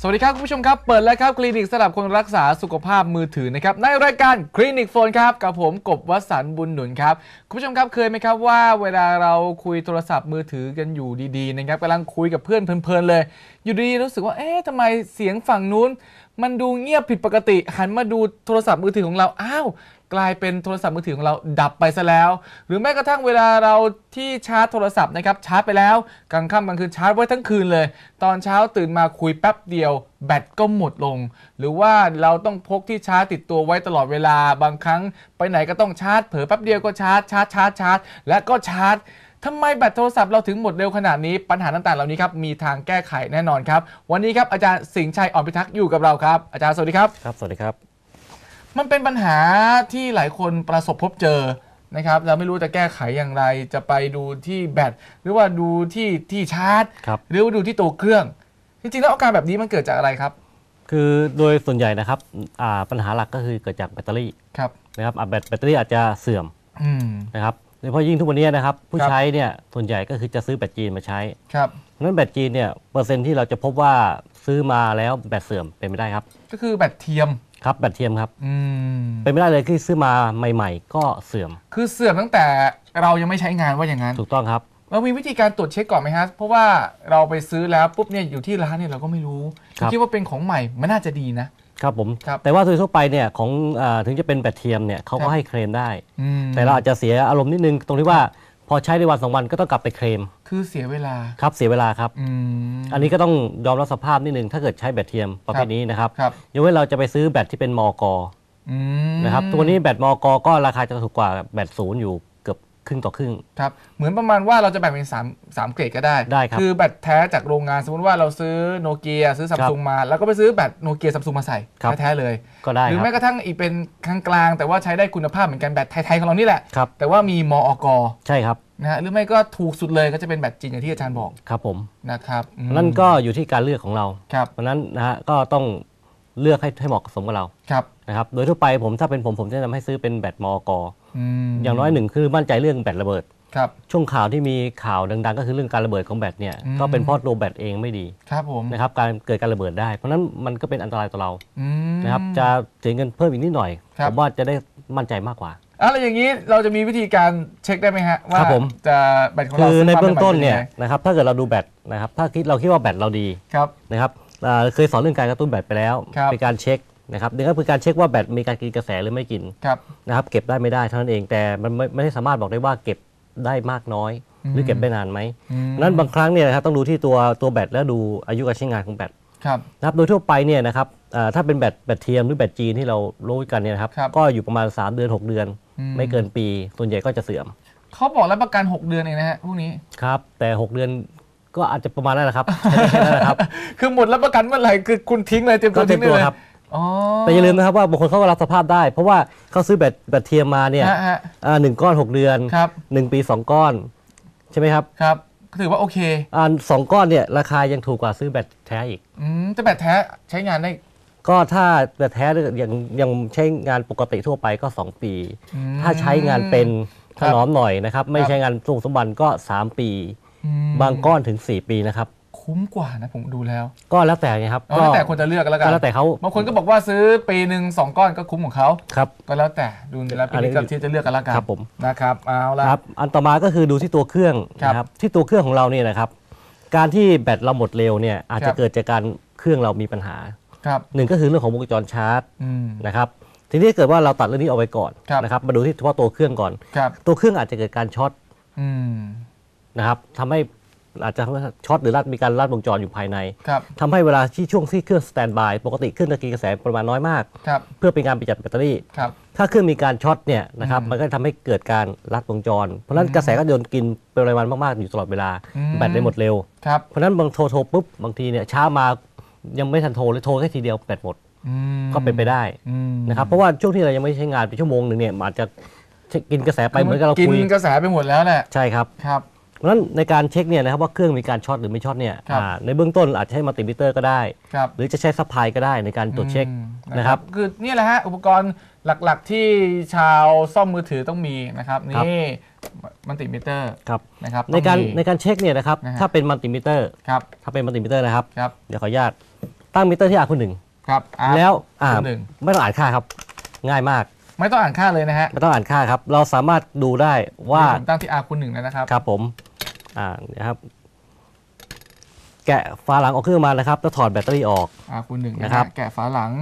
สวัสดีครับ คุณผู้ชมครับ เปิดแล้วครับ คลินิกสำหรับคนรักษาสุขภาพมือถือนะครับ ในรายการคลินิกโฟนครับ กับผมกบวสันต์บุญหนุนครับ คุณผู้ชมครับเคยไหมครับว่าเวลาเราคุยโทรศัพท์มือถือกันอยู่ดีๆนะครับกำลังคุยกับเพื่อนเพลินๆเลย อยู่ดีๆรู้สึกว่าเอ๊ะทำไมเสียงฝั่งนู้น มันดูเงียบผิดปกติหันมาดูโทรศัพท์มือถือของเราอ้าว กลายเป็นโทรศัพท์มือถือของเราดับไปซะแล้ว หรือแม้กระทั่งเวลาเราที่ชาร์จโทรศัพท์นะครับชาร์จไปแล้วกลางค่ำกลางคืนชาร์จไว้ทั้งคืนเลย ตอนเช้าตื่นมาคุยแป๊บเดียว แบตก็หมดลง หรือว่าเราต้องพกที่ชาร์จติดตัวไว้ตลอดเวลาบางครั้ง ไปไหนก็ต้องชาร์จ เผลอแป๊บเดียวก็ชาร์จชาร์จชาร์จชาร์จและก็ชาร์จทำไมแบตโทรศัพท์เราถึงหมดเร็วขนาดนี้ ปัญหาต่างๆเหล่านี้ครับมีทางแก้ไขแน่นอนครับ วันนี้ครับอาจารย์สิงห์ชัยอ่อนพิทักษ์อยู่กับเราครับอาจารย์สวัสดีครับ ครับ สวัสดีครับ มันเป็นปัญหาที่หลายคนประสบพบเจอนะครับเราไม่รู้จะแก้ไขอย่างไร จะไปดูที่แบตหรือว่าดูที่ที่ชาร์จ ครับหรือว่าดูที่ตัวเครื่อง จริงๆแล้วอาการแบบนี้มันเกิดจากอะไรครับคือโดยส่วนใหญ่นะครับอ่าปัญหาหลักก็คือเกิดจากแบตเตอรี่ครับนะครับอ่าแบตแบตเตอรี่อาจจะเสื่อมอืมนะครับโดยเฉพาะยิ่งทุกวันนี้นะครับผู้ครับใช้เนี่ยส่วนใหญ่ก็คือจะซื้อแบตจีนมาใช้ครับ เพราะฉะนั้นแบตจีนเนี่ยเปอร์เซ็นต์ที่เราจะพบว่าซื้อมาแล้วแบตเสื่อมเป็นไม่ได้ครับ ก็คือแบตเทียม ครับแบตเทียมครับ อืมเป็นไม่ได้เลยที่ซื้อมาใหม่ ๆ ก็เสื่อมคือเสื่อมตั้งแต่เรายังไม่ใช้งานว่าอย่างนั้นถูกต้องครับ เรามีวิธีการตรวจเช็คก่อนไหมฮะเพราะว่าเราไปซื้อแล้วปุ๊บเนี่ยอยู่ที่ร้านเนี่ยเราก็ไม่รู้ครับ คิดว่าเป็นของใหม่มันน่าจะดีนะ ครับผม ครับ แต่ว่าโดยทั่วไปเนี่ยของอาถึงจะเป็นแบตเทียมเนี่ยเขาครัก็บให้เคลมได้ อืมแต่เราอาจจะเสียอารมณ์นิดนึงตรงที่ว่า พอใช้ได้วันสองวันก็ต้องกลับไปเคลมคือเสียเวลาครับเสียเวลาครับ อืม อันนี้ก็ต้องยอมรับสภาพนิดนึงถ้าเกิดใช้แบตเทียมประเภทนี้นะครับครับ ยกเว้นเราจะไปซื้อแบตที่เป็นมอกอืมนะครับตัวนี้แบตมอกก็ราคาจะถูกกว่าแบตศูนย์อยู่เกือบ ครึ่งต่อครึ่ง ครับ เหมือนประมาณว่าเราจะแบ่งเป็น3 3เกรดก็ได้ ได้ครับ คือแบตแท้จากโรงงาน สมมติว่าเราซื้อโนเกียซื้อซัมซุงมา แล้วก็ไปซื้อแบตโนเกียซัมซุงมาใส่ครับ แท้ๆเลย ก็ได้หรือคแม้รับ กระทั่งอีกเป็นกลางๆแต่ว่าใช้ได้คุณภาพเหมือนกันแบตไทยๆของเรานี่แหละ ครับ แต่ว่ามีมอกใช่ครับ นะฮะหรือไม่ก็ถูกสุดเลยก็จะเป็นแบตจริงอย่างที่อาจารย์บอกครับผมนะครับอืมนั่นก็อยู่ที่การเลือกของเรา ครับ เพราะฉะนั้นนะฮะก็ต้อง เลือกให้ให้เหมาะสมกับเราครับนะครับโดยทั่วไปผมถ้าเป็นผมผมจะแนะนำให้ซื้อเป็นแบตมอกอืมอย่างน้อยหนึ่งคือมั่นใจเรื่องแบตระเบิด ครับ ช่วงข่าวที่มีข่าวดังๆ ก็คือเรื่องการระเบิดของแบตเนี่ยอืม ก็เป็นเพราะตัวแบตเองไม่ดีครับผมนะครับการเกิดการระเบิดได้ เพราะฉะนั้นมันก็เป็นอันตรายต่อเราอืม นะครับจะเสียเงินเพิ่มอีกนิดหน่อยครับ ผมว่าจะได้มั่นใจมากกว่า อะไรอย่างนี้เราจะมีวิธีการเช็คได้ไหมฮะว่าครับผม จะแบตของเราคือซื้ในมาเบื้องต้นใหม่ๆเนี่ยป็ไงนะครับถ้าเกิดเราดูแบตนะครับถ้าคิดเราคิดว่าแบตเราดี ครับ นะครับ อ่าเคยสอนเรื่องการกระตุ้นแบตไปแล้ว ครับเป็นการเช็คนะครับนี่ก็คือการเช็คว่าแบตมีการกินกระแสหรือไม่กินครับ นะครับ เก็บได้ไม่ได้เท่านั้นเอง แต่มันไม่ไม่ได้สามารถบอกได้ว่าเก็บได้มากน้อย หรือเก็บได้นานไหมอืมนั้นบางครั้งเนี่ยนะครับต้องดูที่ตัวตัวแบตแล้วดูอายุการใช้งานของแบต ครับ นะครับโดยทั่วไปเนี่ยนะครับอ่าถ้าเป็นแบตแบตเทียมหรือแบตจีนที่เรารู้กันเนี่ยนะครับ ครับก็อยู่ประมาณ 3 เดือน 6 เดือน อืม ไม่เกินปี ส่วนใหญ่ก็จะเสื่อมเขาบอกรับประกัน 6 เดือนเองนะฮะพวกนี้ ครับแต่ 6 เดือน ก็อาจจะประมาณนั้นแหละครับใช้ได้แค่นั้นแหละครับ คือหมดรับประกันเมื่อไหร่คือคุณทิ้งเลยเตรียมตัวก็เตรีทิ้ยงมได้ตัวเลยครับ อ๋อแต่อย่าลืมนะครับว่าบางคนเขาก็รับสภาพได้ เพราะว่าเขาซื้อแบตแบตเทียมมาเนี่ยฮะฮะอ่าหนึ่งก้อน 6 เดือน ครับ1 ปี 2 ก้อน ใช่ไหมครับครับก็ถือว่าโอเคอ่าสองก้อนเนี่ยราคายังถูกกว่าซื้อแบตแท้อีก อืมแต่แบตแท้ใช้งานได้ ก็ถ้าแบตแท้ยังยังใช้งานปกติทั่วไปก็ 2 ปีอืมถ้าใช้งานเป็นคถรับนอมหน่อยนะครับ ไม่ครับใช้งานทรงสมบัติก็ 3 ปีอืม บางก้อนถึง 4 ปีนะครับ คุ้มกว่านะผมดูแล้ว ก็แล้วแต่ไงครับเอาแล้วแต่คนจะเลือกกันแล้วกัก็นแล้วแต่เขาบางคนก็บอกว่าซื้อปีหนึ่งสองก้อนก็คุ้มของเขาครับก็แล้วแต่ดูแล้วอันนี้เป็นที่จะเลือกกันแล้วกันครับผมนะครับเอาละครับอันต่อมาก็คือดูที่ตัวเครื่องครับนะครับที่ตัวเครื่องของเราเนี่ยนะครับ การที่แบตเราหมดเร็วเนี่ยอาจครัจะบเกิดจากการเครื่องเรามีปัญหาครับหนึ่งก็คือเรื่องของวงจรชาร์จอืมนะครับทีนี้เกิดว่าเราตัดเรื่องนี้เอาไว้ก่อนครับนะครับมาดูที่เฉพาะตัวเครื่องก่อนครับตัวเครื่องอาจจะเกิดการช็อตอืม นะครับทำให้อาจจะช็อตหรือรัดมีการรัดวงจรอยู่ภายใน ครับทำให้เวลาที่ช่วงที่เครื่องสแตนบายปกติเครื่องจะกินกระแสประมาณน้อยมาก ครับ เพื่อเป็นการประหยัดแบตเตอรี่ ครับ ถ้าเครื่องมีการช็อตเนี่ยนะครับอืมมันก็ทำให้เกิดการรัดวงจร เพราะฉะนั้นกระแสก็โดนกินเป็นปริมาณมากๆอยู่ตลอดเวลาอืมแบตได้หมดเร็ว ครับ เพราะฉะนั้นบางโทรโทรปุ๊บบางทีเนี่ยช้ามายังไม่ทันโทรเลยโทรแค่ทีเดียวแบตหมดอืมก็เป็นไปได้อืมนะครับเพราะว่าช่วงที่เรายังไม่ใช้งานเป็นชั่วโมงหนึ่งเนี่ยมันอาจจะกินกระแสไปเหมือนกับเรากินคุยกระแสไปหมดแล้วแหละใช่ครับครับ เพราะฉะนั้นในการเช็คเนี่ยนะครับว่าเครื่องมีการช็อตหรือไม่ช็อตเนี่ยครับ อ่าในเบื้องต้นอาจจะใช้มัลติมิเตอร์ก็ได้ ครับหรือจะใช้ซัพพลายก็ได้ในการตรวจเช็คอืมนะครับ คือนี่แหละฮะอุปกรณ์หลักๆที่ชาวซ่อมมือถือต้องมีนะครับครับ นี่มันติมิเตอร์ครับนะครับในการต้องมี ในการเช็คเนี่ยนะครับนะฮะ ถ้าเป็นมัลติมิเตอร์ครับถ้าเป็นมัลติมิเตอร์นะครับ ครับเดี๋ยวขออนุญาตตั้งมิเตอร์ที่ R คูณหนึ่งครับอะ แล้วอ่าคูณหนึ่ง ไม่ต้องอ่านค่าครับ ง่ายมากไม่ต้องอ่านค่าเลยนะฮะไม่ต้องอ่านค่าครับ เราสามารถดูได้ว่า ผมตั้งที่ R คูณหนึ่งแล้วนะครับ ครับผม อ่านะครับ แกะฝาหลังออกเครื่องมานะครับแล้วถอดแบตเตอรี่ออก R คูณหนึ่งนะนะครัฮะบแกะฝาหลัง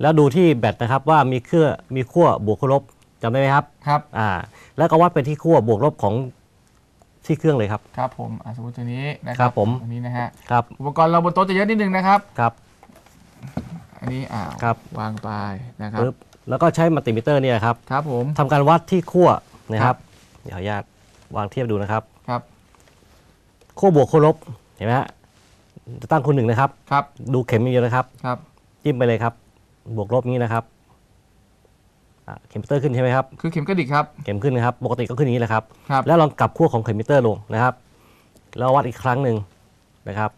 แล้วดูที่แบตนะครับว่ามีเครื่องมีขั้วบวกขั้วลบจำได้ไหมครับครับอ่าแล้วก็วัดไปที่ขั้วบวกลบของที่เครื่องเลยครับ ครับผมอะสมมติตัวนี้นะคครัรับบผม อันนี้นะฮะครับอุปกรณ์เราบนโต๊ะจะเยอะนิดนึงนะครับ ครับ อันนี้อ้าวครับ วางไปนะครับปึ๊บแล้วก็ใช้มัลติมิเตอร์เนี่ยครับครับผมทำการวัดที่ขั้วนะคครัรับบเดี๋ยวขออนุญาตวางเทียบดูนะครับ ครับ ขั้วบวกขั้วลบเห็นไหมฮะจะตั้งคูณหนึ่งนะครับ ครับ ดูเข็มอย่างเดียวนะครับ ครับ จิ้มไปเลยครับ บวกลบอย่างนี้นะครับอะเข็มมิเตอร์ขึ้นใช่ไหมครับ คือเข็มกระดิกครับ เข็มขึ้นนะครับ ปกติก็ขึ้นอย่างนี้แหละครับ ครับ แล้วลองกลับขั้วของเข็มมิเตอร์ลงนะครับ แล้ววัดอีกครั้งหนึ่งนะครับ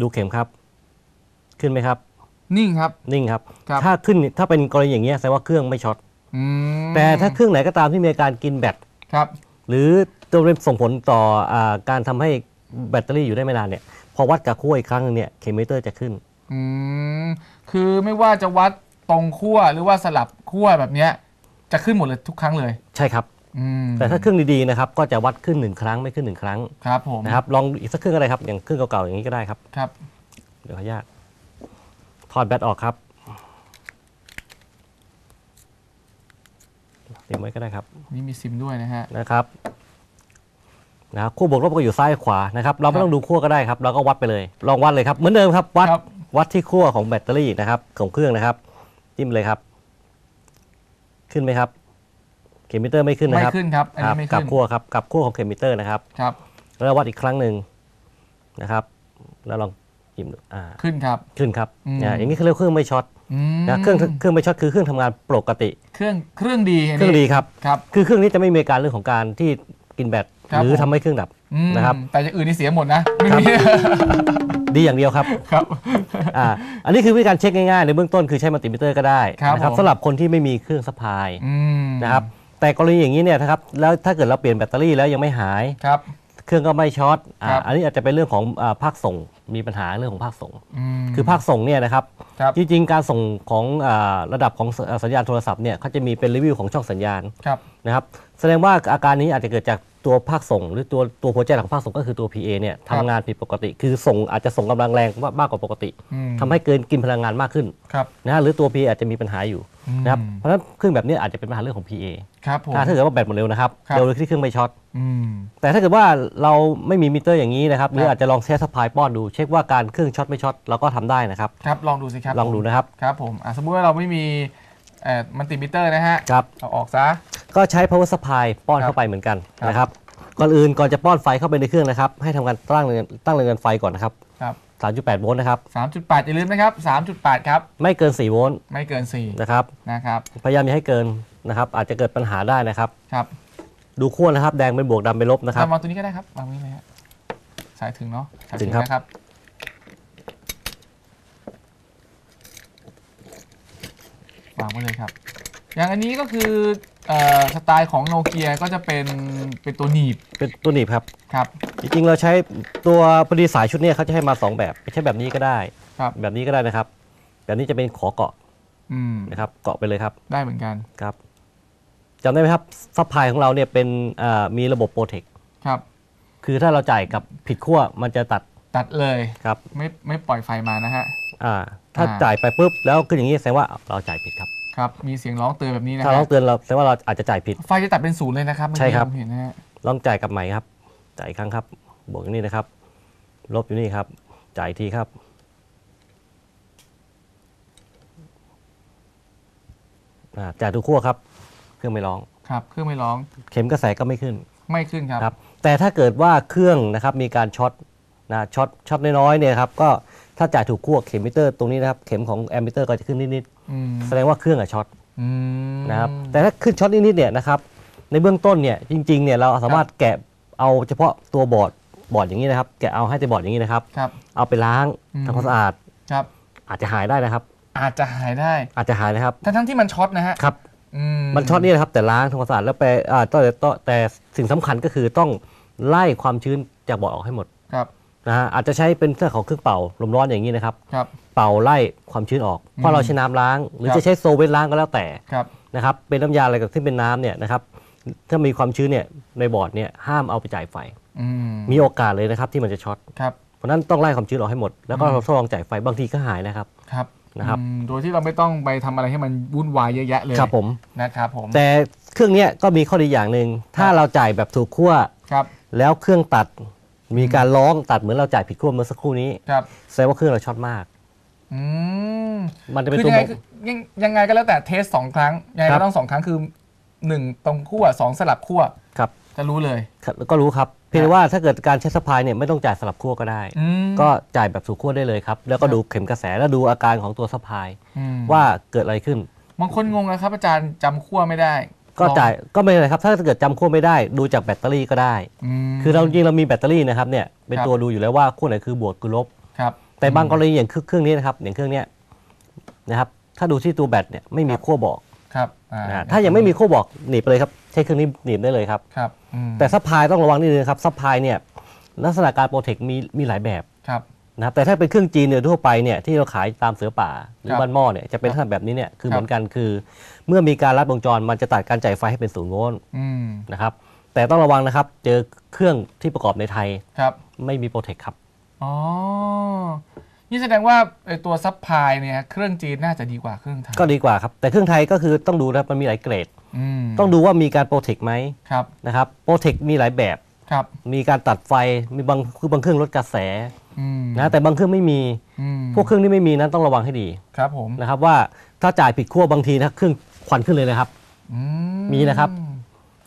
ดูเข็มครับ ขึ้นไหมครับ นิ่งครับ นิ่งครับ ครับ ถ้าขึ้นถ้าเป็นกรณีอย่างเงี้ยแสดงว่าเครื่องไม่ช็อต อืมแต่ถ้าเครื่องไหนก็ตามที่มีอาการกินแบต ครับ หรือจะเป็นส่งผลต่ออาการทำให้ แบตเตอรี่อยู่ได้ไม่นานเนี่ยพอวัดกับขั้วอีกครั้งหนึงเนี่ยเข็มมิเตอร์จะขึ้น อืมคือไม่ว่าจะวัดตรงขั้วหรือว่าสลับขั้วแบบเนี้ย จะขึ้นหมดเลยทุกครั้งเลย ใช่ครับ อืมแต่ถ้าเครื่องดีๆนะครับก็จะวัดขึ้นหนึ่งครั้งไม่ขึ้นหนึ่งครั้งครับผมนะครับลองอีกสักเครื่องก็ได้ครับอย่างเครื่องเก่าๆอย่างนี้ก็ได้ครับครับ เดี๋ยวขออนุญาตถอดแบตออกครับเตรียมไว้ก็ได้ครับนี่มีซิมด้วยนะฮะนะครับ นะครับขั้วบวกลบก็อยู่ซ้ายขวานะครับเราไม่ต้องดูขั้วก็ได้ครับเราก็วัดไปเลย ลองวัดเลยครับเหมือนเดิมครับวัดครับวัดที่ขั้วของแบตเตอรี่นะครับของเครื่องนะครับจิ้มเลยครับ ขึ้นไหมครับเข็มมิเตอร์ไม่ขึ้นไม่นะครับขึ้นครับอันครันี้ไม่กลัขึ้บนขั้วครับกลับขั้วของเข็มมิเตอร์นะครับ ครับ แล้ววัดอีกครั้งหนึ่งนะครับ แล้วลองจิ้มดูอ่าขึ้นครับ ขึ้นครับอืม อ่าอย่างนี้เขาเรียกเครื่องไม่ช็อตอืมนะเครื่องเครื่องไม่ช็อตคือเครื่องทำงานปกติ เครื่องเครื่องดีนนี้เครื่องดีครับ ครับ คือเครื่องนี้จะไม่มีอาการเรื่องของการที่กินแบตครับ หรือผมทำให้เครื่องดับอืมนะครับ แต่อย่างอื่นนี่เสียหมดนะไม่ครับมี ดีอย่างเดียวครับครับ อ่าอันนี้คือวิธีการเช็คง่ายๆ ในเบื้องต้นคือใช้มัลติมิเตอร์ก็ได้ครับนะครับผม สำหรับคนที่ไม่มีเครื่องสะพายอืมนะครับแต่กรณีอย่างนี้เนี่ยนะครับแล้วถ้าเกิดเราเปลี่ยนแบตเตอรี่แล้วยังไม่หาย ครับ เครื่องก็ไม่ช็อตอ่าครับ อันนี้อาจจะเป็นเรื่องของอาภาคส่งมีปัญหาเรื่องของภาคส่ง มคือภาคส่งเนี่ยนะครับ ครับจริงๆ การส่งของอาระดับของสสัญญาณโทรศัพท์เนี่ยเขาจะมีเป็นรีวิวของช่องสัญญาณครับ นะครับ แสดงว่าอาการนี้อาจจะเกิดจาก ตัวภาคส่ง หรือตัวตัวหัวใจของภาคส่งก็คือตัว PA เนี่ยครับทำงานผิดปกติ คือส่งอาจจะส่งกำลังแรงมากกว่าปกติอืมทำให้เกินกินพลังงานมากขึ้นครับนะฮะหรือตัว PA อาจจะมีปัญหาอยู่อืมนะครับเพราะฉะนั้นเครื่องแบบนี้อาจจะเป็นปัญหาเรื่องของ PA ครับผมถ้าถ้าเกิดว่าแบตหมดเร็วนะครับครับเร็วที่เครื่องไม่ช็อตอืมแต่ถ้าเกิดว่าเราไม่มีมิเตอร์อย่างนี้นะครับหรือครับอาจจะลองเซตสปายป้อนดูเช็คว่าการเครื่องช็อตไม่ช็อตเราก็ทำได้นะครับครับลองดูสิครับลองดูนะครับครับผมอะสมมุติว่าเราไม่มี เอ่อมัลติมิเตอร์นะฮะครับ เอาออกซะ ก็ใช้ power supply ป้อนครับเข้าไปเหมือนกันครับ นะครับ ก่อนอื่นก่อนจะป้อนไฟเข้าไปในเครื่องนะครับ ให้ทำการตั้งเรือนตั้งเรือนไฟก่อนนะครับ ครับ3.8 โวลต์นะครับ 3.8อย่าลืมนะครับ3.8 ครับ ไม่เกิน 4 โวลต์ไม่เกิน นะครับ 4 นะครับพยายามอย่าให้เกินนะครับ อาจจะเกิดปัญหาได้นะครับ ครับดูขั้วนะครับ แดงเป็นบวกดำเป็นลบนะครับ วางตัวนี้ก็ได้ครับวางตรงนี้เลยฮะสายถึงเนาะสายถึงครับ นะครับ วางไว้เลยครับ อย่างอันนี้ก็คือเอ่อสไตล์ของโนเกียก็จะเป็นเป็นตัวหนีบเป็นตัวหนีบครับ ครับ จริงๆ เราใช้ตัวพอดีสายชุดเนี้เขาจะให้มา 2 แบบใช้แบบนี้ก็ได้ ครับ แบบนี้ก็ได้นะครับ แบบนี้จะเป็นขอเกาะอืมนะครับ เกาะไปเลยครับ ได้เหมือนกัน ครับจำได้ไหมครับซัพพลายของเราเนี่ยเป็นอ่ามีระบบโปรเทค ครับ คือถ้าเราจ่ายกับผิดขั้วมันจะตัดตัดเลย ครับ ไม่ไม่ปล่อยไฟมานะฮะ อ่า ถ้าอ่า จ่ายไปปุ๊บแล้วขึ้นอย่างนี้แสดงว่าเราจ่ายผิดครับ ครับ มีเสียงร้องเตือนแบบนี้นะถ้าฮะร้องเตือนเราแสดงว่าเราอาจจะจ่ายผิด ไฟจะตัดเป็นศูนย์เลยนะครับเมื่อใช่กี้ครับ ผมเห็นนะฮะลองจ่ายกับใหม่ครับ จ่ายอีกครั้งครับ บวกอย่างนี้นะครับ ลบอยู่นี่ครับ จ่ายอีกทีครับ อ่าจ่ายทุกขั้วครับ เครื่องไม่ร้อง ครับเครื่องไม่ร้องเข็มกระแสก็ไม่ขึ้น ไม่ขึ้นครับ ครับแต่ถ้าเกิดว่าเครื่องนะครับมีการช็อตนะช็อตช็อตน้อยๆเนี่ยครับก็ ถ้าจ่ายถูกขั้วเข็มมิเตอร์ตรงนี้นะครับ เข็มของแอมมิเตอร์ก็จะขึ้นนิดอืมๆแสดงว่าเครื่องอะช็อตอืมนะครับแต่ถ้าขึ้นช็อตนิดๆเนี่ยนะครับในเบื้องต้นเนี่ยจริงๆเนี่ยเราสามารถแกะเอาเฉพาะตัวบอร์ดบอร์ดอย่างนี้นะครับ แกะเอาให้แต่บอร์ดอย่างนี้นะครับครับเอาไปล้างอืมทำความสะอาดครับ อาจจะหายได้นะครับ อาจจะหายได้ อาจจะหายนะครับ ทั้งทั้งๆที่มันช็อตนะฮะครับอืมันช็อตนี่นะครับแต่ล้างทำความสะอาดแล้วไปอ่าต้องต้องแต่สิ่งสำคัญก็คือต้องไล่ความชื้นจากบอร์ดออกให้หมดครับ นะฮะอาจจะใช้เป็นเครื่องของเครื่องเป่าลมร้อนอย่างนี้นะครับ ครับ เป่าไล่ความชื้นออก เพราะเราใช้น้ำล้าง หรือครับ จะใช้โซเวตล้างก็แล้วแต่ครับ นะครับเป็นน้ำยาอะไรกับที่เป็นน้ำเนี่ยนะครับถ้ามีความชื้นเนี่ยในบอร์ดเนี่ยห้ามเอาไปจ่ายไฟ อืมมีโอกาสเลยนะครับที่มันจะช็อตครับ เพราะฉะนั้นต้องไล่ความชื้นออกให้หมด แล้วก็อืมเราทดลองจ่ายไฟบางทีก็หายนะครับ ครับนะครับ อืมโดยที่เราไม่ต้องไปทำอะไรให้มันวุ่นวายเยอะแยะเลยครับผม นะครับผม แต่เครื่องเนี้ยก็มีข้อดีอย่างหนึ่งถ้าเราจ่ายแบบถูกขั้วครับ แล้วเครื่องตัด มีการร้องตัดเหมือนเราจ่ายผิดขั้วเมื่อสักครู่นี้ครับแสดงว่าเครื่องเราช็อตมาก อืมมันจะเป็นคือตัวยังไงบ่ง คือยังยังไงก็แล้วแต่เทสสองครั้งยังไงครัก็บ ต้องสองครั้งคือหนึ่งตรงขั้วสองสลับขั้วครับ จะรู้เลยครับก็รู้ครับ เพียงแต่ว่าถ้าเกิดการใช้สะพายเนี่ยไม่ต้องจ่ายสลับขั้วก็ได้ อืมก็จ่ายแบบถูกขั้วได้เลยครับ แล้วก็ดูเข็มกระแสแล้วดูอาการของตัวสะพาย อืมว่าเกิดอะไรขึ้น บางคนงงนะครับอาจารย์จำขั้วไม่ได้ ก็ลองจ่ายก็ไม่เป็นไรครับ ถ้าเกิดจำขั้วไม่ได้ดูจากแบตเตอรี่ก็ได้มคือเราจริงๆเรามีแบตเตอรี่นะครับเนี่ยเป็นครับตัวดูอยู่แล้วว่าขั้วไหนคือบวกคือลบ ครับแต่บางกรณีอย่างเครื่องนี้นะครับอย่างเครื่องเนี้ยนะครับถ้าดูที่ตัวแบตเนี่ยไม่มีขั้วบอกครับอ่านะถ้ายังไม่มีขั้วบอกหนีบไปเลยครับใช้เครื่องนี้หนีบได้เลยครับ ครับอืมแต่ซัพพลายต้องระวังนิดนึงครับซัพพลายเนี่ยลักษณะการโปรเทคมีมีหลายแบบ ครับ นะครับแต่ถ้าเป็นเครื่องจีนเนี่ยทั่วไปเนี่ยที่เราขายตามเสือป่าหรือครับบ้านหม้อเนี่ยจะเป็นครับลักษณะแบบนี้เนี่ยคือครับเหมือนกันคือ เมื่อมีการลัดวงจรมันจะตัดการจ่ายไฟให้เป็นศูนย์โวลต์อืมนะครับแต่ต้องระวังนะครับเจอเครื่องที่ประกอบในไทยครับไม่มีโปรเทคครับ อ๋อนี่แสดงว่าไอตัวซับพลายเนี่ยเครื่องจีนน่าจะดีกว่าเครื่องไทยก็ดีกว่าครับแต่เครื่องไทยก็คือต้องดูนะมันมีหลายเกรด อืมต้องดูว่ามีการโปรเทคไหมครับนะครับโปรเทคมีหลายแบบ ครับ มีการตัดไฟมีบางคือบางเครื่องลดกระแสอืม นะแต่บางเครื่องไม่มีอืมพวกเครื่องที่ไม่มีนั้นต้องระวังให้ดีครับผมนะครับว่าถ้าจ่ายผิดขั้วบางทีนะเครื่องควันขึ้นเลยนะครับอืมีนะครับ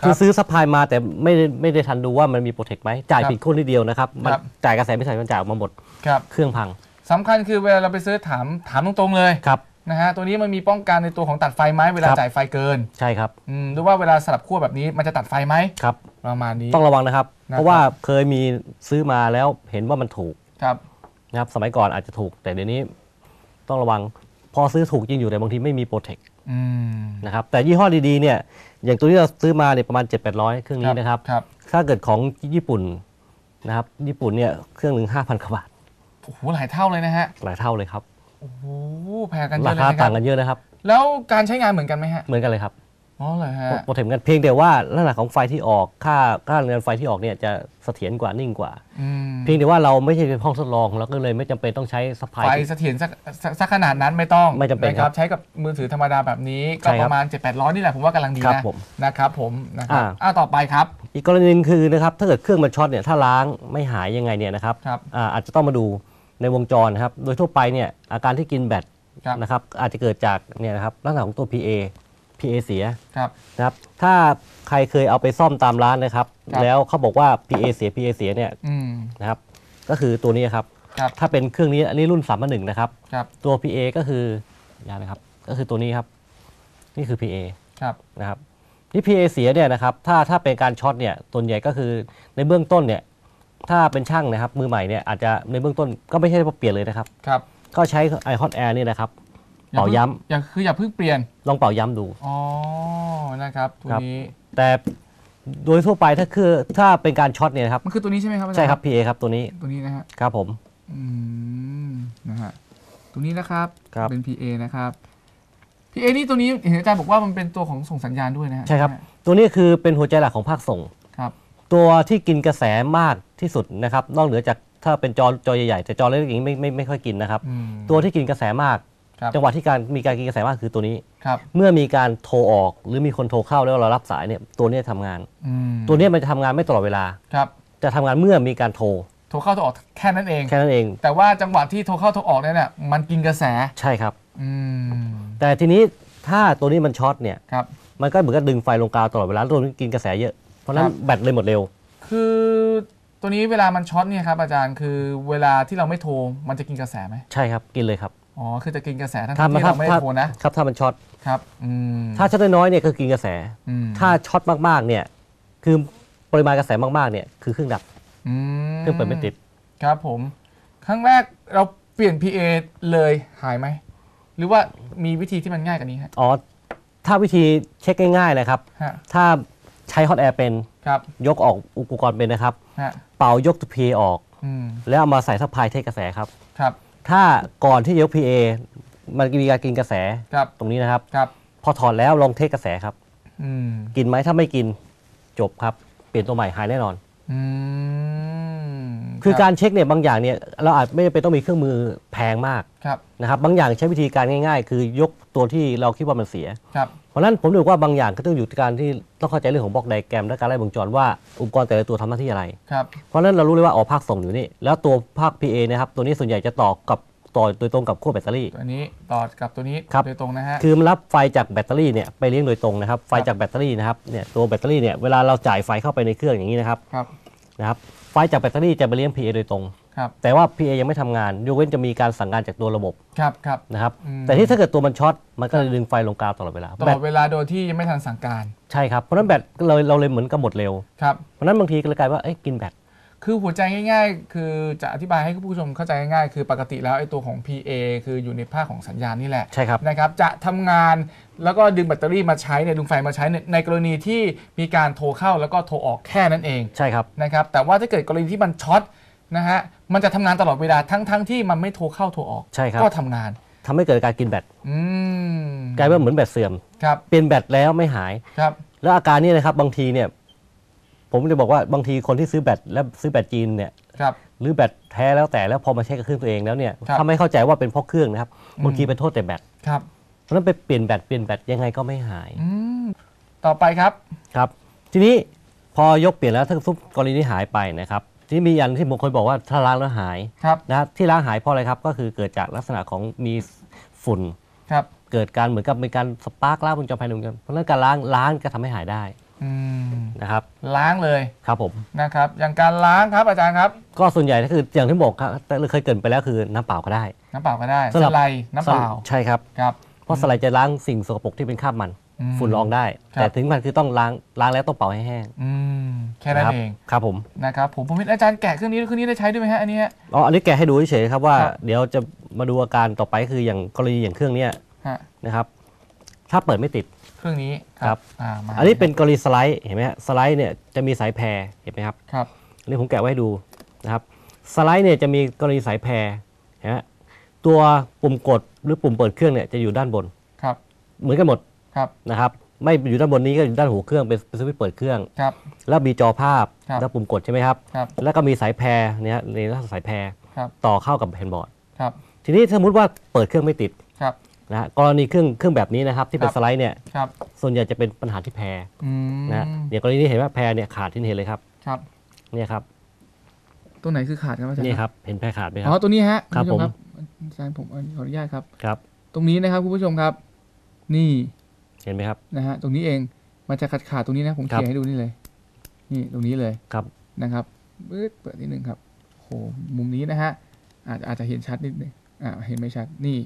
คคืรัอบซื้อซัพพลายมาแต่ไม่ได้ไม่ได้ทันดูว่ามันมีโปรเทคไหมจ่ายครับผิดขั้วนิดเดียวนะครับมันครับจ่ายกระแสไม่ใส่มันจ่ายออกมาหมดครับเครื่องพังสำคัญคือเวลาเราไปซื้อถามถามตรงๆเลยครับนะฮะตัวนี้มันมีป้องกันในตัวของตัดไฟไหมเวลาครับจ่ายไฟเกิน ใช่ครับอืมหรือว่าเวลาสลับขั้วแบบนี้มันจะตัดไฟไหมครับประมาณนี้ต้องระวังนะครับนะครับเพราะว่าเคยมีซื้อมาแล้วเห็นว่ามันถูก ครับนะครับสมัยก่อนอาจจะถูก แต่เดี๋ยวนี้ต้องระวังพอซื้อถูกจริงอยู่แต่บางทีไม่มีโปรเทคอืม นะครับแต่ยี่ห้อดีๆเนี่ยอย่างตัวที่เราซื้อมาเนี่ยประมาณ 7 8 0 0 เครื่องนี้นะครับ ครับ ถ้าเกิดของญี่ปุ่นนะครับญี่ปุ่นเนี่ยเครื่องหนึ่งห้าพันกว่าบาทโอ้โหหลายเท่าเลยนะฮะหลายเท่าเลยครับ โอ้โหแพงกันเยราอะเลยคานะคต่ารับงกันเยอะนะครับ แล้วการใช้งานเหมือนกันไหมฮะ เหมือนกันเลยครับ อ๋อเหรอฮะโปรเทคเหมือนกันเพียงแต่ว่าลักษณะของไฟที่ออกค่าค่าเรือนไฟที่ออกเนี่ยจะเสถียรกว่านิ่งกว่า อืมเพียงแต่ว่าเราไม่ใช่เป็นห้องทดลองเราก็เลยไม่จำเป็นต้องใช้สปาย ไฟเสถียรสักสักสักขนาดนั้นไม่ต้องไม่จำเป็นนะคครัรับบใช้กับมือถือธรรมดาแบบนี้ใช่ก็คปรับระมาณ 7 8 0 0 นี่แหละผมว่ากำลังดีครับนะผมนะครับผมนะครับอ่า อ่าต่อไปครับ อีกกรณีหนึงคือนะครับถ้าเกิดเครื่องมันช็อตเนี่ยถ้าล้างไม่หายยังไงเนี่ยนะครับครับอ่าอาจจะต้องมาดูในวงจรนะครับโดยทั่วไปเนี่ยอาการที่กินแบตครับ นะครับอาจจะเกิดจากเนี่ยนะครับลักษณะของตัว PA PA เสียครับ นะครับถ้าใครเคยเอาไปซ่อมตามร้านนะครับ ครับ แล้วเขาบอกว่า PA เสีย PA เสียเนี่ยอืม นะครับก็คือตัวนี้ครับ ครับ ถ้าเป็นเครื่องนี้อันนี้รุ่น3ามหนึ่งนะครับ ครับตัว PA ก็คือยานะครับก็คือตัวนี้ครับ นี่คือ PA ครับนะครับที่ PA เสียเนี่ยนะครับถ้าถ้าเป็นการช็อตเนี่ยส่วนใหญ่ก็คือในเบื้องต้นเนี่ยถ้าเป็นช่างนะครับมือใหม่เนี่ยอาจจะในเบื้องต้นก็ไม่ใช่ว่าเปลี่ยนเลยนะครับ ครับ ก็ใช้ไอฮอตแอร์นี่นะครับ เป่าย้ำอย่าคืออย่าเพิ่งเปลี่ยน ลองเป่าย้ำดู อ๋อ นะครับตัวครับนี้ แต่โดยทั่วไปถ้าคือถ้าเป็นการช็อตเนี่ยนะครับ มันคือตัวนี้ใช่ไหมครับอาจาย์ใช่ครับ PA ครับตัวนี้ ตัวนี้นะฮะ ครับผม อืม นะฮะ ตัวนี้นะครับครับ เป็น PA นะครับ PA นี่ตัวนี้เห็นอาจารย์บอกว่ามันเป็นตัวของส่งสัญญาณด้วยนะฮะ ใช่ครับ ตัวนี้คือเป็นหัวใจหลักของภาคส่ง ครับ ตัวที่กินกระแสมากที่สุดนะครับ นอกเหนือจากถ้าเป็นจอจอใหญ่ๆแต่จอเล็กๆอย่างนี้ไม่ไม่ไม่ค่อยกินนะครับอืมตัวที่กินกระแสมาก ครับ จังหวะที่การมีการกินกระแสมากคือตัวนี้ ครับ เมื่อมีการโทรออกหรือมีคนโทรเข้าแล้วเรารับสายเนี่ยตัวนี้ทำงาน อืมตัวนี้มันจะทำงานไม่ตลอดเวลา ครับ จะทำงานเมื่อมีการโทรโทรเข้าโทรออกแค่นั้นเอง แค่นั้นเอง แต่ว่าจังหวะที่โทรเข้าโทรออกเนี่ยน่ะมันกินกระแส ใช่ครับ อืม แต่ทีนี้ถ้าตัวนี้มันช็อตเนี่ย ครับ มันก็เหมือนกับดึงไฟลงกาวตลอดเวลาตัวนี้กินกระแสเยอะ เพราะฉะนั้คนรับ แบตเลยหมดเร็ว คือตัวนี้เวลามันช็อตเนี่ยครับอาจารย์คือเวลาที่เราไม่โทรมันจะกินกระแสไหมใช่ครับ กินเลยครับ อ๋อ คือจะกินกระแสทั้งถ้ามันที่เราไม่ได้ถ้าโทรนะครับถ้ามันช็อตครับอืมถ้าช็อตน้อยๆเนี่ยก็กินกระแสอืมถ้าช็อตมากๆเนี่ยคือปริมาณกระแสมากๆเนี่ยคือเครื่องดับอืมเครื่องเปิดไม่ติดครับผม ครั้งแรกเราเปลี่ยน PA เลยหายไหม หรือว่ามีวิธีที่มันง่ายกว่านี้ฮะอ๋อถ้าวิธีเช็คง่ายๆนะครับฮะถ้าใช้ฮอตแอร์เป็นครับยกออกอุปกรณ์เป็นนะครับฮะเป่ายกตัว PA ออกอืมแล้วเอามาใส่ซัพพลายเทคกระแสครับครับ ถ้าก่อนที่ยก PA มันมีการกินกระแสครับตรงนี้นะครับ ครับ พอถอดแล้วลองเทคกระแสครับ อืมกินไหมถ้าไม่กินจบครับ เปลี่ยนตัวใหม่หายแน่นอน อืม คือรับการเช็คเนี่ยบางอย่างเนี่ยเราอาจไม่จำเป็นต้องมีเครื่องมือแพงมากครับนะครับบางอย่างใช้วิธีการง่าย ๆ คือยกตัวที่เราคิดว่ามันเสีย ครับ เพราะฉะนั้นผมดูว่าบางอย่างก็ต้องอยู่ที่การที่ต้องเข้าใจเรื่องของบล็อกไดแกรมและการไล่วงจรว่าอุปกรณ์แต่ละตัวทำหน้าที่อะไร ครับ เพราะฉะนั้นเรารู้เลยว่าออกภาคส่งอยู่นี่ แล้วตัวภาค PA นะครับตัวนี้ส่วนใหญ่จะต่อกับต่อโดยตรงกับขั้วแบตเตอรี่ ตัวนี้ต่อกับตัวนี้ครับ โดยตรงนะฮะ คือมันรับไฟจากแบตเตอรี่เนี่ยไปเลี้ยงโดยตรงนะครับไฟครับจากแบตเตอรี่นะครับเนี่ยตัวแบตเตอรี่เนี่ยเวลาเราจ่ายไฟเข้าไปในเครื่องอย่างนี้นะครับครับ นะครับ ไฟจากแบตเตอรี่จะไปเลี้ยง PA โดยตรง ครับ แต่ว่า PA ยังไม่ทำงานยกเว้นจะมีการสั่งงานจากตัวระบบครับ ครับ นะครับ อืม แต่ที่ถ้าเกิดตัวมันช็อตมันก็จะดึงไฟลงกลางตลอดเวลาตลแบอตดเวลาโดยที่ยังไม่ทันสั่งการ ใช่ครับเพราะฉะนั้นแบตก็เลยเราเลยเหมือนกับหมดเร็ว ครับ เพราะฉะนั้นบางทีก็เลยกลายว่าเอ้ยกินแบต คือหัวใจง่าย ๆ คือจะอธิบายให้ผู้ชมเข้าใจง่ายๆ คือปกติแล้วไอ้ตัวของ PA คืออยู่ในภาคของสัญญาณนี่แหละใช่ครับนะครับ จะทำงานแล้วก็ดึงแบตเตอรี่มาใช้เนี่ยดึงไฟมาใช้เนี่ยในกรณีที่มีการโทรเข้าแล้วก็โทรออกแค่นั้นเองใช่ครับนะครับ แต่ว่าถ้าเกิดกรณีที่มันช็อตนะฮะมันจะทำงานตลอดเวลาทั้งๆที่มันไม่โทรเข้าโทรออกใช่ครับ ก็ทำงาน ทำให้เกิดการกินแบตอืมกลายว่าเหมือนแบตเสื่อม ครับเปลี่ยนแบตแล้วไม่หาย ครับ แล้วอาการนี้นะครับบางทีเนี่ย ผมจะบอกว่าบางทีคนที่ซื้อแบตแล้วซื้อแบตจีนเนี่ยครับหรือแบตแท้แล้วแต่แล้วพอมาเช็คกับเครื่องตัวเองแล้วเนี่ยครับ ถ้าไม่เข้าใจว่าเป็นเพราะเครื่องนะครับอืมบางทีเป็นโทษแต่แบตครับ เพราะฉะนั้นไปเปลี่ยนแบตเปลี่ยนแบตยังไงก็ไม่หายอืมต่อไปครับ ครับ ทีนี้พอยกเปลี่ยนแล้วถ้าซุปกรณีนี้หายไปนะครับทีนี้มีอันที่บางคนบอกว่าถ้าล้างแล้วหายครับนะที่ล้างหายเพราะอะไรครับก็คือเกิดจากลักษณะของมีฝุ่น ครับ เกิดการเหมือนกับมีการสปาร์กล้างวงจรภายในวงจรเพราะฉะนั้นการล้างล้างก็ทำให้หายได้อืม นะครับ ล้างเลยครับผมนะครับ อย่างการล้างครับอาจารย์ครับ ก็ส่วนใหญ่ก็คืออย่างที่บอกครับแต่เราเคยเกรินไปแล้วคือน้ำเปล่าก็ได้ น้ำเปล่าก็ได้สำหรับสไลด์น้ำเปล่าใช่ครับครับเพราะสไลด์จะล้างสิ่งสกปรกที่เป็นคราบมันอืมฝุ่นละอองได้ครับแต่ถึงมันคือต้องล้างล้างแล้วต้องเป่าให้แห้งอืมแค่นั้นรับเองครับผมนะครับผมผมเห็นอาจารย์แกะเครื่องนี้เครื่องนี้ได้ใช้ด้วยไหมฮะอันนี้ฮะอ๋ออันนี้แกะให้ดูเฉยๆครับว่าครับเดี๋ยวจะมาดูอาการต่อไปคืออย่างกรณีอย่างเครื่องเนี้ยฮะนะครับ ถ้าเปิดไม่ติด เครื่องนี้ครับอ่ามาอันนี้เป็นกรณีสไลด์เห็นไหมฮะสไลด์เนี่ยจะมีสายแพรเห็นไหมครับครับอันนี้ผมแกะไว้ให้ดูนะครับสไลด์เนี่ยจะมีกรณีสายแพรนะฮะตัวปุ่มกดหรือปุ่มเปิดเครื่องเนี่ยจะอยู่ด้านบนครับเหมือนกันหมดครับนะครับไม่อยู่ด้านบนนี้ก็อยู่ด้านหัวเครื่องเป็นเป็นสวิตช์เปิดเครื่องครับแล้วมีจอภาพครับแล้วปุ่มกดใช่ไหมครับครับแล้วก็มีสายแพรเนี่ยในลักษณะสายแพรครับต่อเข้ากับแผ่นบอร์ดครับทีนี้สมมติว่าเปิดเครื่องไม่ติดครับ นะฮะกรณีเครื่องเครื่องแบบนี้นะครับที่เป็ครันบสไลด์เนี่ยครับส่วนใหญ่จะเป็นปัญหาที่แพรอืมนะฮะอย่างกรณีนี้เห็นว่าแพรเนี่ยขาดที่เห็นเลยครับครับ เนี่ยครับตัวไหนคือขาดครับอาจารย์นี่ครับเห็นแพรขาดไหมคอ๋รัอบตัวนี้ฮะครับ ณผู้ชผมอาจารย์ผมขออนุญาตครับ ครับ ตรงนี้นะครับคุณผู้ชมครับ นี่เห็นไหมครับ นะฮะตรงนี้เองมันจะขาดขาดๆตรงนี้นะผมครับ เขียนให้ดูนี่เลย นี่ตรงนี้เลย ครับนะครับปึ๊ดเปิดนิดนึงครับโหมุมนี้นะฮะอาจอาจจะเห็นชัดนิดนึงอ่าเห็นไม่ชัดนี่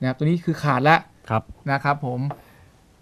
นะครับตัวนี้คือขาดละครับ นะครับผม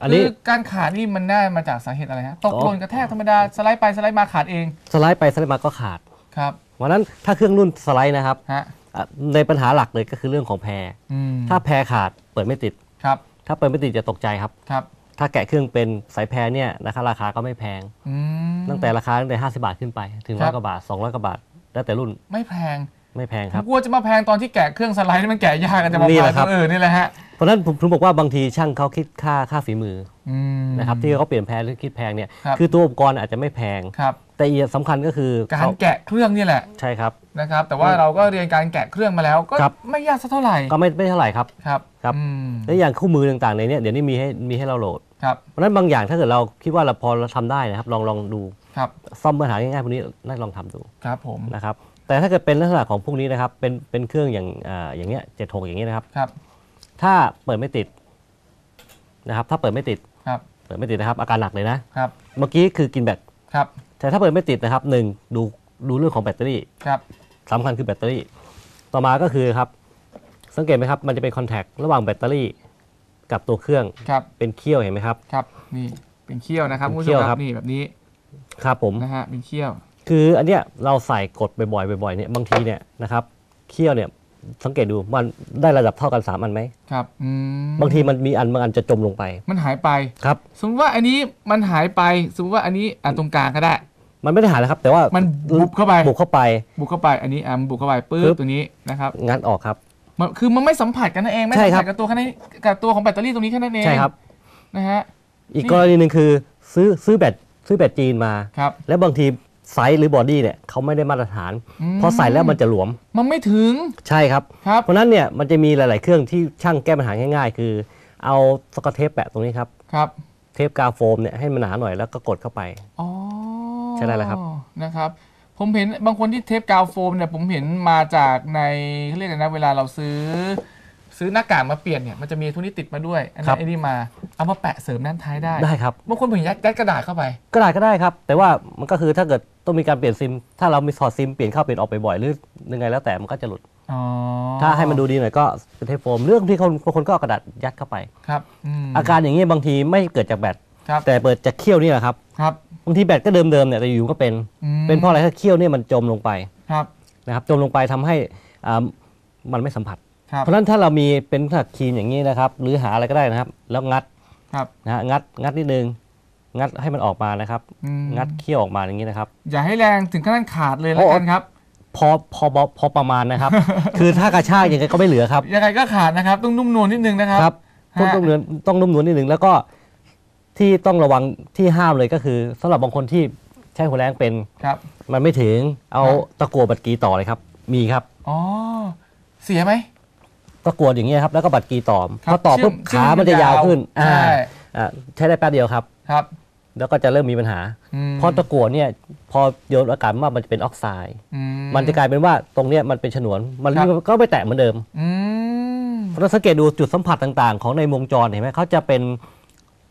อันนี้คือการขาดนี่มันได้มาจากสาเหตุอะไรฮะตกหล่นกระแทกธรรมดาสไลด์ไปสไลด์มาขาดเอง สไลด์ไปสไลด์มาก็ขาดครับวันนั้นถ้าเครื่องรุ่นสไลด์นะครับฮะอะในปัญหาหลักเลยก็คือเรื่องของแพรอืมถ้าแพรขาดเปิดไม่ติดครับ ถ้าเปิดไม่ติดจะตกใจครับครับ ถ้าแกะเครื่องเป็นสายแพรเนี่ยนะครับราคาก็ไม่แพงอืมตั้งแต่ราคาตั้งแต่50 บาทขึ้นไป ถึงครัร้อบยกว่าบาท200กว่าบาท แล้วแต่รุ่นไม่แพง ไม่แพงผครัมบกลัวจะมาแพงตอนที่แกะเครื่องสไลด์นี่มันแกะยากกันจะมานี่แพแหงละครับตัวอื่นนี่แหละฮะ เพราะฉะนั้นผมถึงบอกว่าบางทีช่างเขาคิดค่าค่าฝีมืออืมนะครับที่เขาเปลี่ยนแพรหรือคิดแพงเนี่ยครับคือตัวอุปกรณ์อาจจะไม่แพง ครับ แต่อีกสำคัญก็คือการเขาแกะเครื่องนี่แหละใช่ครับ นะครับ แต่ว่าเราก็เรียนการแกะเครื่องมาแล้วก็ครับ ไม่ยากสักเท่าไหร่ ก็ไม่ไม่เท่าไหร่ครับ ครับครับ อืมและอย่างคู่มือต่างๆในเนี้เดี๋ยวนี้มีให้มีให้เราโหลด ครับ เพราะฉะนั้นบางอย่างถ้าเกิดเราคิดว่าเราพอเราทำได้นะครับลองลองดูครับ ซ่อมปัญหาง่ายๆพวกนี้น่าลองทำดูครับผม นะครับ แต่ถ้าเกิดเป็นลักษณะของพวกนี้นะครับ เป็นเป็นเครื่องอย่างอ่าอย่างเงี้ยเจ็ดหกอย่างเงี้ยนะครับ ครับ ถ้าเปิดไม่ติดนะครับ ถ้าเปิดไม่ติด ครับ เปิดไม่ติดนะครับ อาการหนักเลยนะ ครับ เมื่อกี้คือกินแบต ครับ แต่ถ้าเปิดไม่ติดนะครับหนึ่งดูดูเรื่องของแบตเตอรี่ครับ สำคัญคือแบตเตอรี่ ต่อมาก็คือครับ สังเกตไหมครับ มันจะเป็นคอนแทคระหว่างแบตเตอรี่กับตัวเครื่อง ครับ เป็นเขี้ยวเห็นไหมครับ ครับ นี่ เป็นเขี้ยวนะครับเป็นคุณผู้เขี้ชยวมคครัรับ บ นี่แบบนี้ครับผม นะฮะ เป็นเขี้ยว คืออันเนี้ยเราใส่กดบ่อยๆบ่อยๆเนี่ยบางทีเนี่ยนะครับเขี้ยวเนี่ยสังเกตดูมันได้ระดับเท่ากันสามอันไหมครับอืมบางทีมันมีอันบางอันจะจมลงไปมันหายไป ครับ สมมติว่าอันนี้มันหายไป สมมติว่าอันนี้อะตรงกลางก็ได้ มันไม่ได้หายนะครับแต่ว่ามันบุบเข้าไป บุกเข้าไป บุกเข้าไปอันนี้อะบุกเข้าไปปื๊ปึ๊บ บตัวนี้นะครับงัดออกครับ มันคือมันไม่สัมผัสกันนั่นเองไม่ใช่สัมครัผับสกับตัวแค่นี้กับตัวของแบตเตอรี่ตรงนี้แค่นั้นเองใช่ครับ นะฮะอีกนี่กรณีหนึ่งคือซื้อซื้อแบตซื้อแบตจีนมา ครับแล้วบางที ไซส์หรือบอดี้เนี่ยเขาไม่ได้มาตรฐานอืมพอใส่แล้วมันจะหลวม มันไม่ถึงใช่ครับ ครับ เพราะฉะนั้นเนี่ยมันจะมีหลาย ๆ เครื่องที่ช่างแก้ปัญหาง่าย ๆ คือเอาสกอตเทปแปะตรงนี้ครับ ครับ เทปกาวโฟมเนี่ยให้มันหนาหน่อยแล้วก็กดเข้าไป อ๋อใช่ได้แล้วครับ นะครับ ผมเห็นบางคนที่เทปกาวโฟมเนี่ยผมเห็นมาจากในเขาเรียกอะไรนะเวลาเราซื้อ ซื้อหน้ากากมาเปลี่ยนเนี่ยมันจะมีทุกนี้ติดมาด้วยอันครันี้บไอ้นี่มาเอามาแปะเสริมด้านท้ายได้ได้ครับ บางคนผมยัดยัดกระดาษเข้าไปก็ได้ก็ได้ครับ แต่ว่ามันก็คือถ้าเกิดต้องมีการเปลี่ยนซิม ถ้าเรามีถอดซิมเปลี่ยนเข้าเปลี่ยนออกบ่อยๆหรือยังไงแล้วแต่มันก็จะหลุด อ๋อถ้าให้มันดูดีหน่อยก็เป็นเทปโฟม เรื่องที่คนบางคนก็เอากระดาษยัดเข้าไป ครับมอาการอย่างนี้บางทีไม่เกิดจากแบตครับแต่เปิดจากเขี้ยวนี่แหละครับครับบางทีแบตก็เดิมๆเนี่ยแต่อยู่ๆก็เป็น อืมเป็นเพราะอะไรถ้าเขี้ยวเนี่ยมันจมลงไปครับนะครับจมลงไปทำให้อ่ามันไม่สัมผัสครับ เพราะฉะนั้นถ้าเรามีเป็นถักครีมอย่างนี้นะครับ หรือหาอะไรก็ได้นะครับ แล้วงัดครับนะฮะงัดงัดนิดนึงงัดให้มันออกมานะครับอืมงัดเขี้ยวออกมาอย่างนี้นะครับ อย่าให้แรงถึงขั้นขาดเลยแล้วกันครับพอพอพอพอประมาณนะครับ คือถ้ากระชากยังไงก็ไม่เหลือครับยังไงก็ขาดนะครับ ต้องนุ่มนวลนิดนึงนะครับครับต้องฮะต้องเนื้อต้องนุ่มนวลนิดนึงแล้วก็ที่ต้องระวังที่ห้ามเลยก็คือสำหรับบางคนที่ใช้หัวแรงเป็นครับ มันไม่ถึงเอาครับตะกั่วบัตรกีต่อเลยครับ มีครับอ๋อเสียไหม ตะกั่วอย่างเงี้ยครับแล้วก็บัตรกีต่อครับพอต่อปุ๊บเชื่อมขามันจะยาวขึ้นใช่อ่าอ่าใช้ได้แป๊บเดียวครับครับ แล้วก็จะเริ่มมีปัญหาอืมเพราะตะกั่วเนี่ยพอโยนอากาศมากมันจะเป็นออกไซด์อืมันจะกลายเป็นว่าตรงเนี้ยมันเป็นฉนวน มันครับก็ไม่แตะเหมือนเดิมอืมเราสังเกตดูจุดสัมผัสต่าง ๆ ของในวงจรเห็นไหมเขาจะเป็น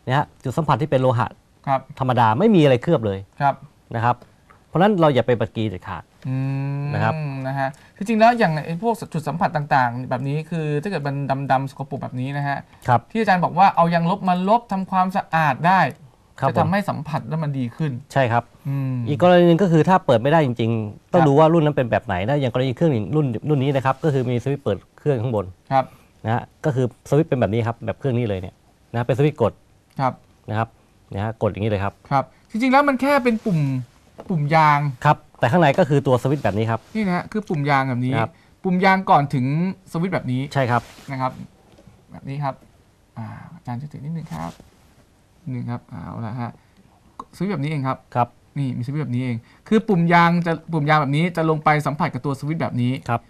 นะฮะจุดสัมผัสที่เป็นโลหะครับธรรมดาไม่มีอะไรเคลือบเลยครับนะครับเพราะฉะนั้นเราอย่าไปบัดกีเด็ดขาด อืมนะครับ นะฮะที่จริงแล้วอย่างไอ้พวกจุดสัมผัสต่างๆ แบบนี้คือถ้าเกิดมันดำๆสกปรกแบบนี้นะฮะครับที่อาจารย์บอกว่าเอายางลบมาลบทำความสะอาดได้ครับจะผมทำให้สัมผัสแล้วมันดีขึ้นใช่ครับ อืม อีกกรณีหนึงก็คือถ้าเปิดไม่ได้จริง ๆ ต้อคงรับ ดูว่ารุ่นนั้นเป็นแบบไหนนะอย่างกรณีเครื่องรุ่นรุ่นนี้นะครับก็คือมีสวิตช์เปิดเครื่องข้างบนครับนะฮะก็คือสวิตช์เป็นแบบนี้ครับแบบเครื่องนี้เลยเนี่ยนะเป็นสวิตช์กดครับนะครับนะฮะกดอย่างนี้เลยครับ ครับ จริงๆแล้วมันแค่เป็นปุ่ม ปุ่มยางครับ แต่ข้างในก็คือตัวสวิตช์แบบนี้ครับ นี่นะฮะคือปุ่มยางแบบนี้ ครับ ปุ่มยางก่อนถึงสวิตช์แบบนี้ใช่ครับ นะครับ แบบนี้ครับอ่าอาจารย์จะถือนิดนึงครับนิดนึงครับเอาละฮะสวิตช์แบบนี้เองครับ ครับ นี่มีสวิตช์แบบนี้เอง คือปุ่มยางจะปุ่มยางแบบนี้จะลงไปสัมผัสกับตัวสวิตช์แบบนี้ครับ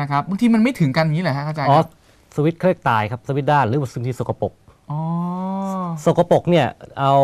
นะครับบางทีมันไม่ถึงกันอย่างนี้แหละฮะอาจารย์อ๋อครับสวิตช์เคลื่อนตายครับ สวิตช์ด้านหรือบางทีสกปรก อ๋อ สกปรกเนี่ยเอา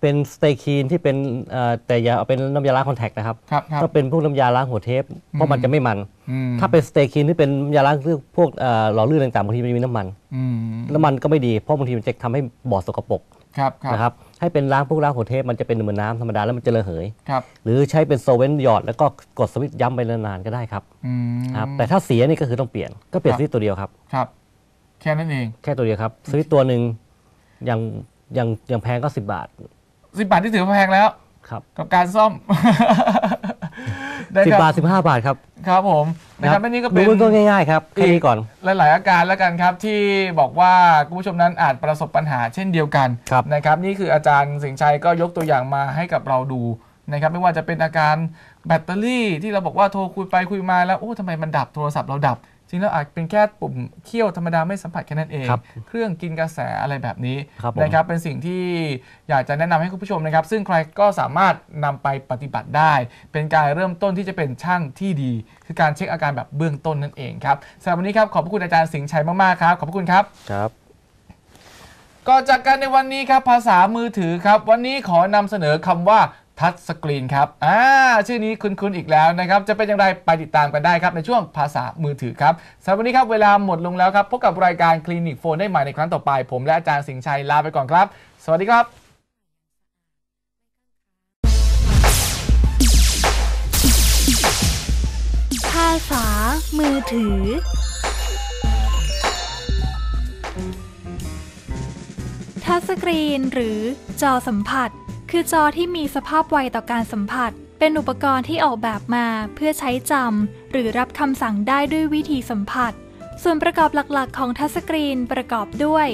เป็นสเตคีนที่เป็นเอ่อแต่อย่าเอาเป็นน้ำยาล้างคอนแทคนะครับครับครับก็เป็นพวกน้ำยาล้างหัวเทปเพราะมันจะไม่มัน อืมถ้าเป็นสเตคีนที่เป็นน้ำยาล้างพวกเอ่อหล่อลื่นต่างๆบางทีมันมีน้ำมัน อืมน้ำมันก็ไม่ดีเพราะบางทีมันจะทำให้บอดสกปรกครับครับนะครับให้เป็นล้างพวกล้างหัวเทปมันจะเป็นเหมือนน้ำธรรมดาแล้วมันจะระเหย ครับหรือใช้เป็นโซเวนต์หยอดแล้วก็กดสวิตช์ย้ำไปนานๆก็ได้ครับอืม ครับแต่ถ้าเสียนี่ก็คือต้องเปลี่ยนก็เปลี่ยนครับ สวิตช์ตัวเดียวครับ ครับ แค่นั้นเอง แค่ตัวเดียวครับสวิตช์ตัวหนึ่งอ ย่างอย่างอย่างแพงก็10บาท สิบบาทที่ถือว่าแพงแล้วครับกับการซ่อมได้สิครับบาทสิบห้าบาทครับ ครับผมนะครับอันนี้ก็ดูเป็นเบื้องต้นง่ายๆครับแค่นี้ก่อนหลายๆอาการแล้วกันครับที่บอกว่าคุณผู้ชมนั้นอาจประสบปัญหาเช่นเดียวกันครับนะครับ นี่คืออาจารย์สิงห์ชัยก็ยกตัวอย่างมาให้กับเราดูนะครับไม่ว่าจะเป็นอาการแบตเตอรี่ที่เราบอกว่าโทรคุยไปคุยมาแล้วโอ้ทำไมมันดับโทรศัพท์เราดับ จริงแล้วอาจเป็นแค่ปุ่มเคี่ยวธรรมดาไม่สัมผัสแค่นั้นเอง ครับเครื่องกินกระแสอะไรแบบนี้ครับผม นะครับเป็นสิ่งที่อยากจะแนะนำให้คุณผู้ชมนะครับ ซึ่งใครก็สามารถนำไปปฏิบัติได้ เป็นการเริ่มต้นที่จะเป็นช่างที่ดี คือการเช็คอาการแบบเบื้องต้นนั่นเองครับสำหรับวันนี้ครับขอบพระคุณอาจารย์สิงห์ชัยมากๆครับขอบพระคุณครับ ครับ ก่อนจากกันในวันนี้ครับภาษามือถือครับ วันนี้ขอนำเสนอคำว่า ทัชสกรีนครับ อ่า ชื่อนี้คุ้นๆอีกแล้วนะครับ จะเป็นอย่างไรไปติดตามกันได้ครับ ในช่วงภาษามือถือครับสำหรับวันนี้ครับ เวลาหมดลงแล้วครับ พบกับรายการคลินิกโฟนได้ใหม่ในครั้งต่อไป ผมและอาจารย์สิงห์ชัยลาไปก่อนครับ สวัสดีครับภาษามือถือทัชสกรีนหรือจอสัมผัส คือจอที่มีสภาพไวต่อการสัมผัส เป็นอุปกรณ์ที่ออกแบบมาเพื่อใช้จำหรือรับคำสั่งได้ด้วยวิธีสัมผัส ส่วนประกอบหลักๆ ของทัชสกรีนประกอบด้วย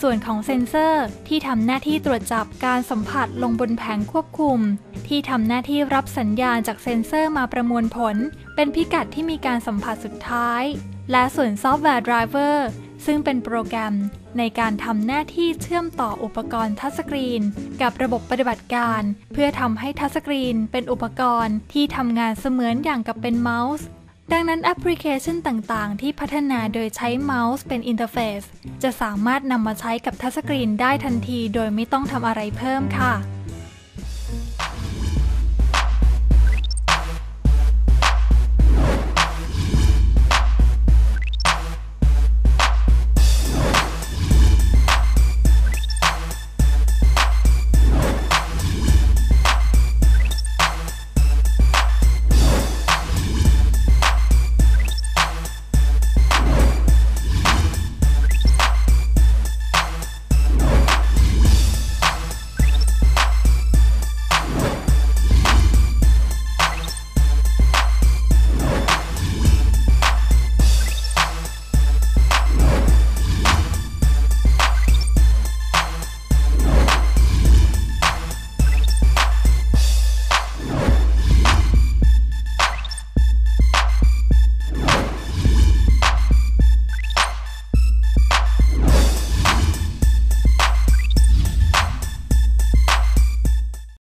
ส่วนของเซ็นเซอร์ที่ทำหน้าที่ตรวจจับการสัมผัสลงบนแผงควบคุม ที่ทำหน้าที่รับสัญญาณจากเซ็นเซอร์มาประมวลผล เป็นพิกัดที่มีการสัมผัสสุดท้าย และส่วนซอฟต์แวร์ไดรเวอร์ ซึ่งเป็นโปรแกรมในการทำหน้าที่เชื่อมต่ออุปกรณ์ทัชสกรีน กับระบบปฏิบัติการ เพื่อทำให้ทัชสกรีนเป็นอุปกรณ์ที่ทำงานเสมือนอย่างกับเป็นเมาส์ ดังนั้นแอปพลิเคชันต่างๆ ที่พัฒนาโดยใช้เมาส์เป็นอินเทอร์เฟซจะสามารถนำมาใช้กับทัชสกรีนได้ทันที โดยไม่ต้องทำอะไรเพิ่มค่ะ